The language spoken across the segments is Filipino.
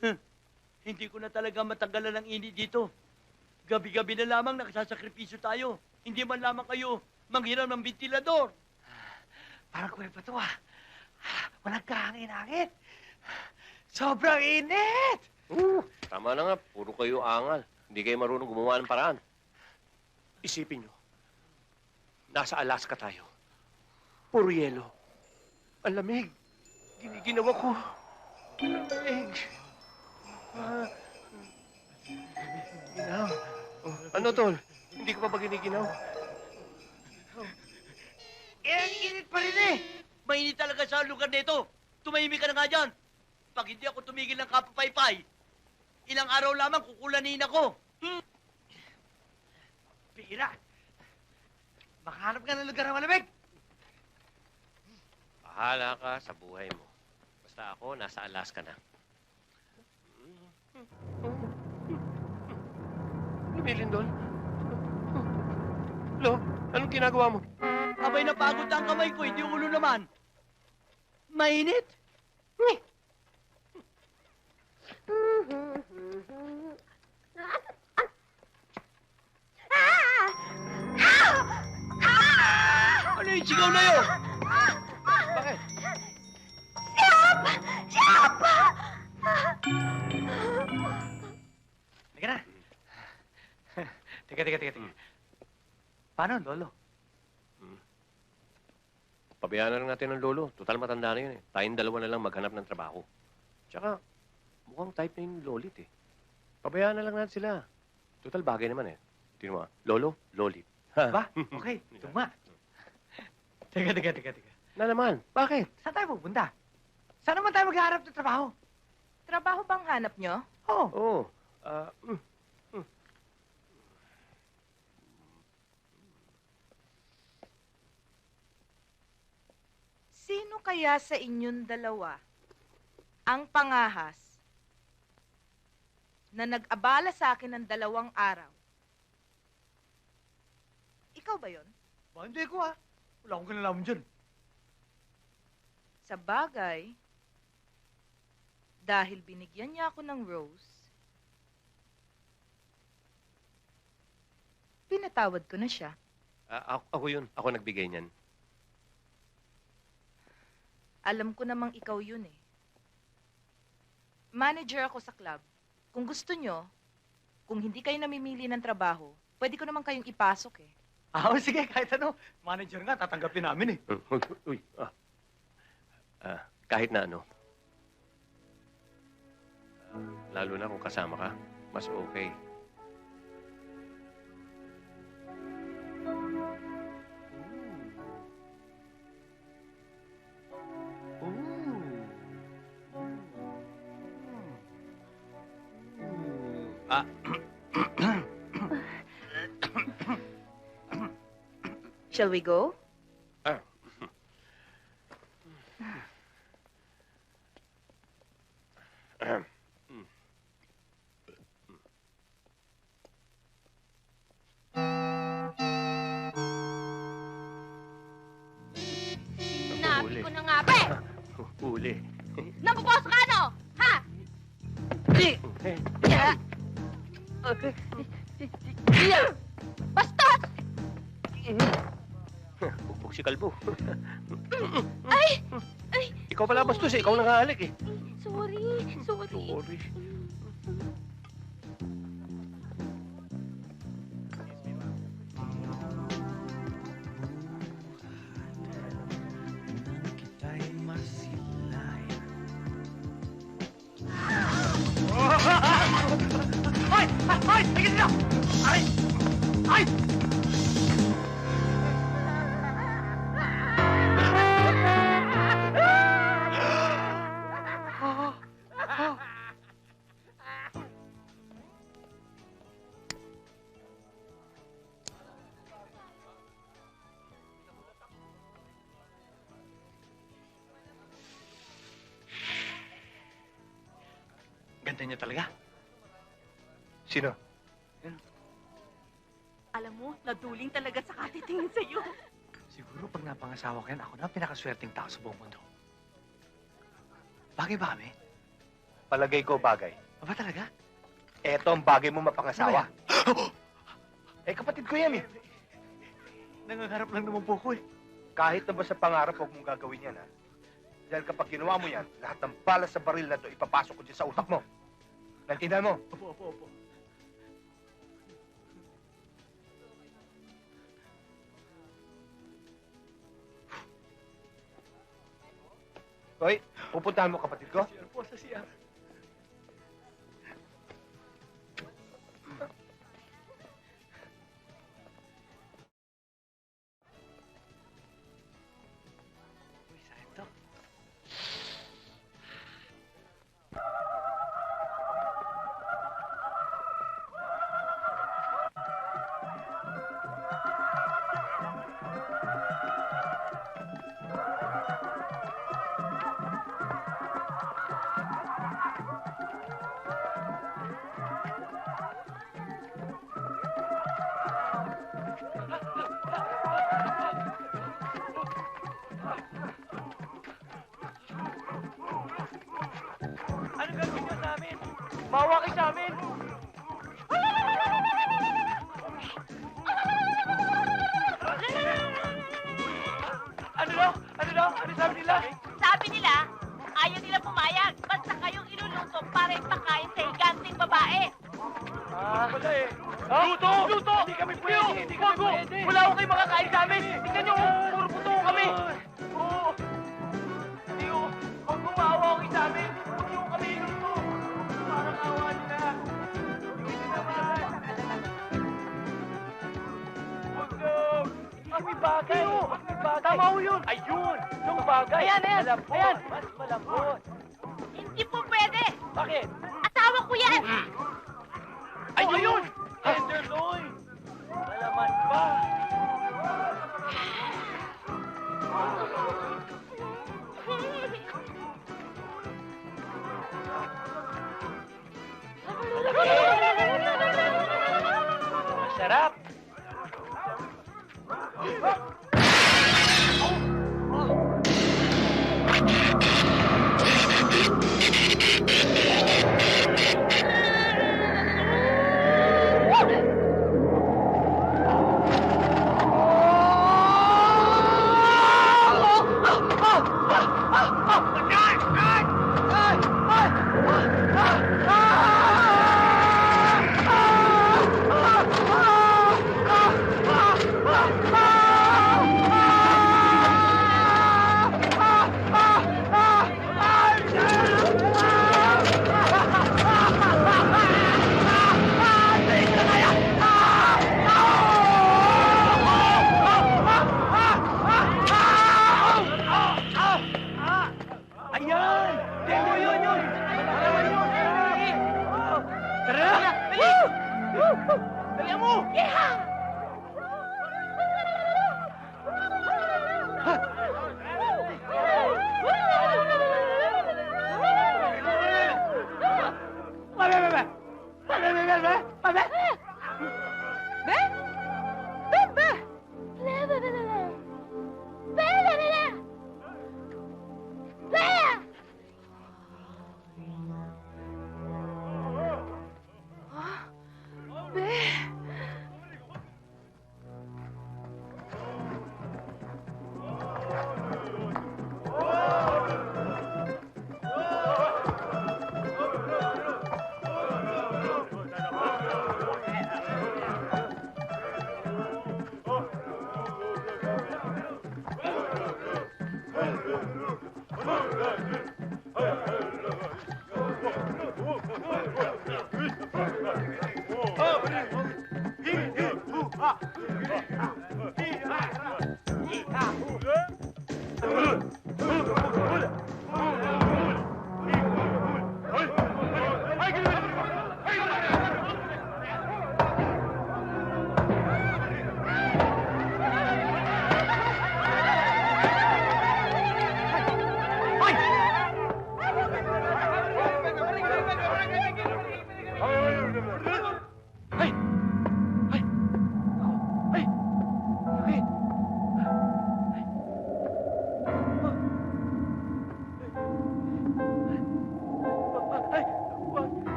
Huh. Hindi ko na talaga matanggalan ng init dito. Gabi-gabi na lamang nagsasakripisyo tayo. Hindi man lamang kayo manghiram ng ventilador. Parang kuweba to ah. Walang kahangin-hangin. Sobrang init! Oo, tama na nga. Puro kayo angal. Hindi kayo marunong gumawa ng paraan. Isipin nyo, nasa Alaska tayo. Puro yelo. Ang lamig. Giniginawa ko. Ang lamig. Ano, tol? Hindi ko pa ba giniginaw? Eh, ang init pa rin eh! Mainit talaga sa lugar nito. Tumahimik ka na nga dyan. Pag hindi ako tumigil ng kapapaypay, ilang araw lamang kukulanin ako. Hmm? Pira! Makahanap ka ng lugar na malamig! Bahala ka sa buhay mo. Basta ako, nasa Alaska na. Lumilindol? Lo, anong ginagawa mo? Abay napagod na ang kamay ko, hindi ulo naman. Mainit? Ano yung sigaw na yun? Bakit? Teka na. Teka, teka, teka, teka. Paano, Lolo? Pabayaan na lang natin ang lolo. Total matanda na yun eh. Tayong dalawa na lang maghanap ng trabaho. Tsaka, mukhang type na yung lolit eh. Pabayaan na lang natin sila. Total bagay naman eh. Tingnan mo ah. Lolo, lolit. Ba? Okay, tuma. Teka, teka, teka, teka. Na naman. Bakit? Saan tayo pupunta? Saan naman tayo maghaharap ng trabaho? Trabaho bang hanap nyo? Oo. Oo. Oh, ah, mm. Sino kaya sa inyong dalawa ang pangahas na nag-abala sa akin ng dalawang araw? Ikaw ba yon? Ba, hindi ko ah. Wala akong kinalaman dyan. Sa bagay, dahil binigyan niya ako ng rose, pinatawad ko na siya. Ah, ako, ako yun. Ako nagbigay niyan. Alam ko namang ikaw yun eh. Manager ako sa club. Kung gusto nyo, kung hindi kayo namimili ng trabaho, pwede ko naman kayong ipasok eh. Ah, oh, sige, kahit ano. Manager nga, tatanggapin namin eh. Uy, ah. Ah, kahit na ano. Ah, lalo na kung kasama ka, mas okay. Ah, Shall we go? Sinabi ko na nga ba eh! Huli. Nabuboso ka ano? Ha? Eh, Bastos! Bugbog si Kalbo. Ay! Ay! Ikaw pala bastos eh. Ikaw nangahalik eh. Sorry, sorry. Sorry. Ganda niya talaga. Sino? Alam mo, naduling talaga sa katitingin sa'yo. Siguro pag napangasawa ko yan, ako na ang pinakaswerteng tao sa buong mundo. Bagay ba kami? Palagay ko bagay. Aba talaga? Eto ang bagay mo mapangasawa. eh, kapatid ko yan eh. Nangangarap lang naman po ko eh. Kahit na ba sa pangarap, huwag mong gagawin yan, ha? Dahil kapag ginawa mo yan, lahat ng bala sa baril na to ipapasok ko dyan sa utak mo. Naintindihan mo? Opo, opo, opo. Hoy, pupuntahan mo kapatid ko? CR po sa CR. Mawa kayo sa amin! Ano daw? Ano daw? Ano sabi nila? Sabi nila, ayaw nila pumayag. Basta kayong iluluto para ipakain sa higanting babae. Ah, wala eh. Luto! Luto! Hindi kami pwede! Hindi kami pwede! Wala ko kayo makakain sa amin! Tingnan nyo, Tama ho yun! Ayun! Yung bagay! Ayan, ayan! Malambot! Ayan! Mas malambot! Hindi po pwede. Bakit? Asawa ko yan. Ayun! Tenderloin! Malaman pa! Masarap! Dali! Dali mo! Pabe, Yeehaw! Yeehaw!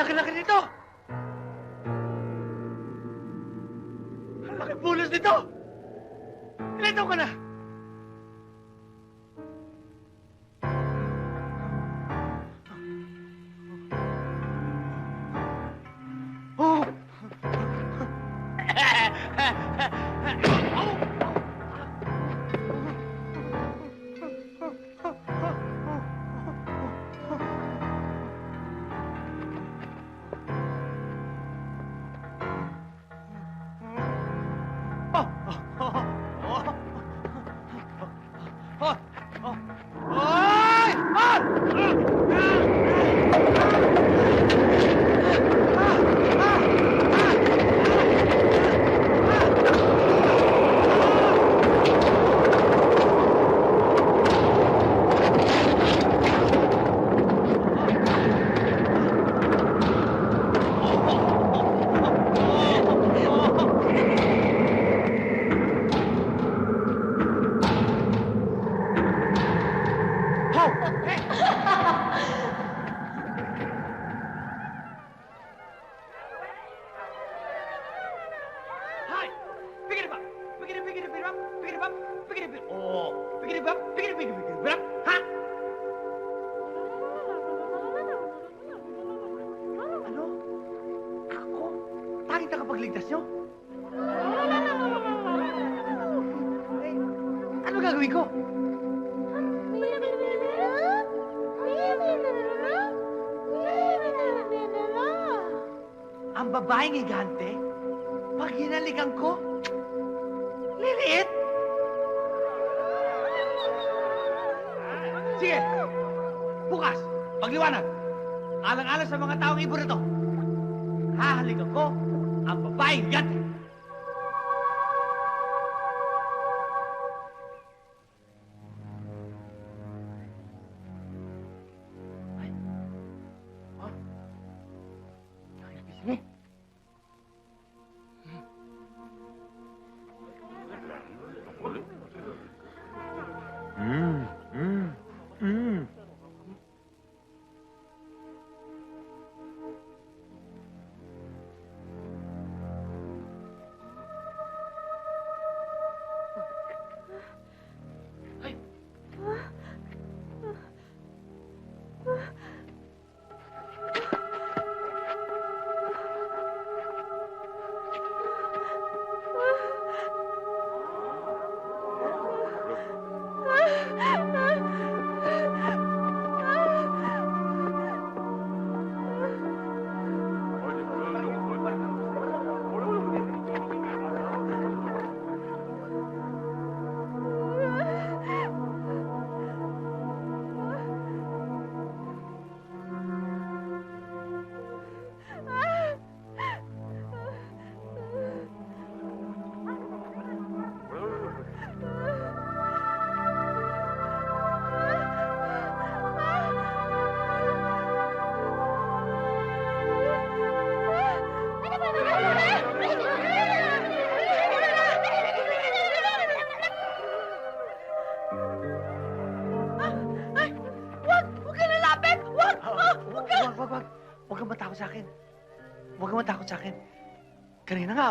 Laki-laki nito! Ang laki pulos nito! Ilan ka na? Oh! it up, pick it up, pick it up. Oh! Pick it up, pick it up, pick it up, pick it up, pick it up. Ha? Ano? Ako? Tanging tagapagligtas nyo? Eh, ano gagawin ko? Ang babaeng higante? Pag hinalikan ko? Liliit? Sige! Bukas, pagliwanag. Alang-alang sa mga taong ibon na to. Hahalikan ko ang babaeng higante.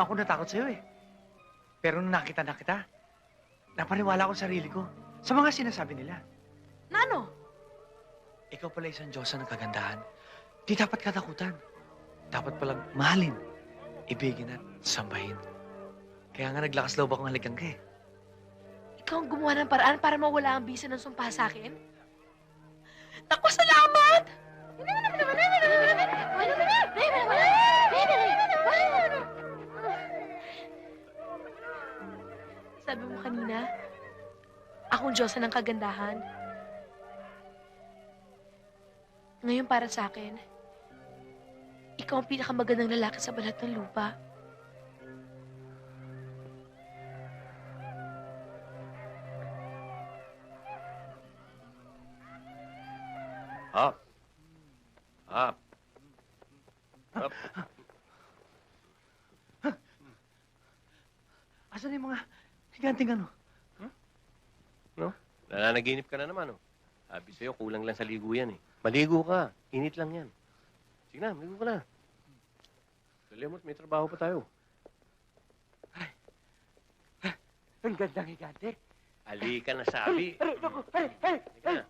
Nga ako natakot sa'yo eh. Pero nung nakita na kita, napaniwala ko sa sarili ko sa mga sinasabi nila. Nano? Ikaw pala isang Diyosa ng kagandahan. Di dapat katakutan. Dapat palang mahalin, ibigin at sambahin. Kaya nga naglakas loob akong halikan ka eh. Ikaw ang gumawa ng paraan para mawala ang bisa ng sumpa sa akin? Naku, salamat! Akong Diyosa ng kagandahan. Ngayon para sa akin, ikaw ang pinakamagandang lalaki sa balat ng lupa. Up. Up. Up. Asan yung mga higanting ano? Nananaginip ka na naman, oh. Sabi sa'yo, kulang lang sa ligo yan, eh. Maligo ka. Init lang yan. Sige na, maligo ka na. Dali may trabaho pa tayo. Ang gandang higante. Ali ka na sabi. Aray, naku, aray, aray,